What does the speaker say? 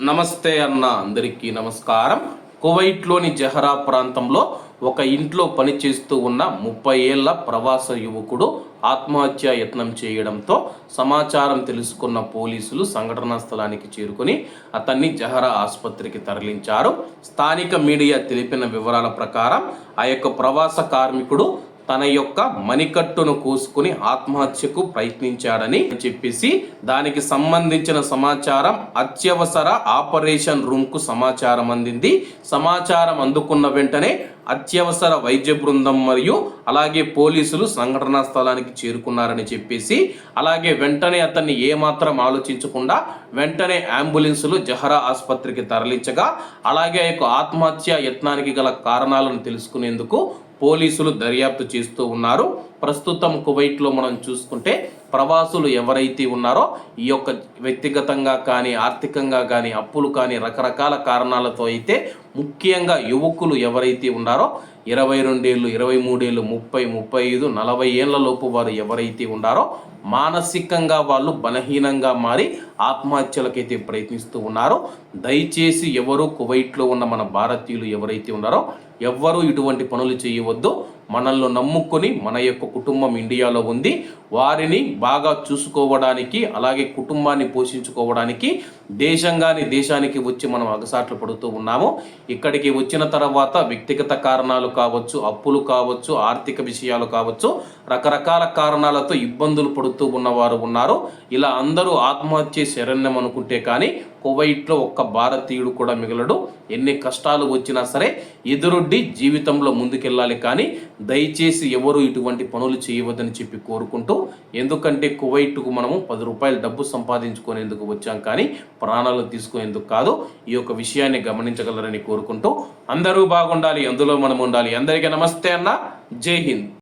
నమస్తే అన్న అందరికీ నమస్కారం. కువైట్లోని జహరా ప్రాంతంలో ఒక ఇంట్లో పనిచేస్తూ ఉన్న ముప్పై ఏళ్ళ ప్రవాస యువకుడు ఆత్మహత్య యత్నం చేయడంతో సమాచారం తెలుసుకున్న పోలీసులు సంఘటనా స్థలానికి చేరుకుని అతన్ని జహరా ఆసుపత్రికి తరలించారు. స్థానిక మీడియా తెలిపిన వివరాల ప్రకారం ఆ యొక్క ప్రవాస కార్మికుడు తన యొక్క మణికట్టును కోసుకుని ఆత్మహత్యకు ప్రయత్నించాడని చెప్పేసి దానికి సంబంధించిన సమాచారం అత్యవసర ఆపరేషన్ రూమ్కు సమాచారం అందింది. సమాచారం అందుకున్న వెంటనే అత్యవసర వైద్య బృందం మరియు అలాగే పోలీసులు సంఘటనా స్థలానికి చేరుకున్నారని చెప్పేసి అలాగే వెంటనే అతన్ని ఏమాత్రం ఆలోచించకుండా వెంటనే అంబులెన్సులు జహరా ఆసుపత్రికి తరలించగా అలాగే యొక్క ఆత్మహత్య యత్నానికి గల కారణాలను తెలుసుకునేందుకు పోలీసులు దర్యాప్తు చేస్తూ ఉన్నారు. ప్రస్తుతం కువైట్లో మనం చూసుకుంటే ప్రవాసులు ఎవరైతే ఉన్నారో ఈ యొక్క వ్యక్తిగతంగా కానీ ఆర్థికంగా కానీ అప్పులు కానీ రకరకాల కారణాలతో అయితే ముఖ్యంగా యువకులు ఎవరైతే ఉన్నారో ఇరవై రెండేళ్ళు ఇరవై మూడేళ్ళు ముప్పై ముప్పై ఐదు నలభై ఏళ్ళలోపు వారు ఎవరైతే ఉన్నారో మానసికంగా వాళ్ళు బలహీనంగా మారి ఆత్మహత్యలకైతే ప్రయత్నిస్తూ ఉన్నారో. దయచేసి ఎవరు కువైట్లో ఉన్న మన భారతీయులు ఎవరైతే ఉన్నారో ఎవ్వరూ ఇటువంటి పనులు చేయవద్దు. మనల్ని నమ్ముకొని మన యొక్క కుటుంబం ఇండియాలో ఉంది. వారిని బాగా చూసుకోవడానికి అలాగే కుటుంబాన్ని పోషించుకోవడానికి దేశంగాని దేశానికి వచ్చి మనం అగసాట్లు పడుతూ ఉన్నాము. ఇక్కడికి వచ్చిన తర్వాత వ్యక్తిగత కారణాలు కావచ్చు అప్పులు కావచ్చు ఆర్థిక విషయాలు కావచ్చు రకరకాల కారణాలతో ఇబ్బందులు పడుతూ ఉన్నవారు ఉన్నారు. ఇలా అందరూ ఆత్మహత్య శరణ్యం అనుకుంటే కానీ కువైట్లో ఒక్క భారతీయుడు కూడా మిగలడు. ఎన్ని కష్టాలు వచ్చినా సరే ఎదురొడ్డి జీవితంలో ముందుకెళ్ళాలి కానీ దయచేసి ఎవరు ఇటువంటి పనులు చేయవద్దని చెప్పి కోరుకుంటూ ఎందుకంటే కువైట్కు మనము పది రూపాయలు డబ్బు సంపాదించుకునేందుకు వచ్చాం కానీ ప్రాణాలు తీసుకునేందుకు కాదు. ఈ యొక్క విషయాన్ని గమనించగలరని కోరుకుంటూ అందరూ బాగుండాలి అందులో మనం ఉండాలి. అందరికీ నమస్తే అన్న. జై హింద్.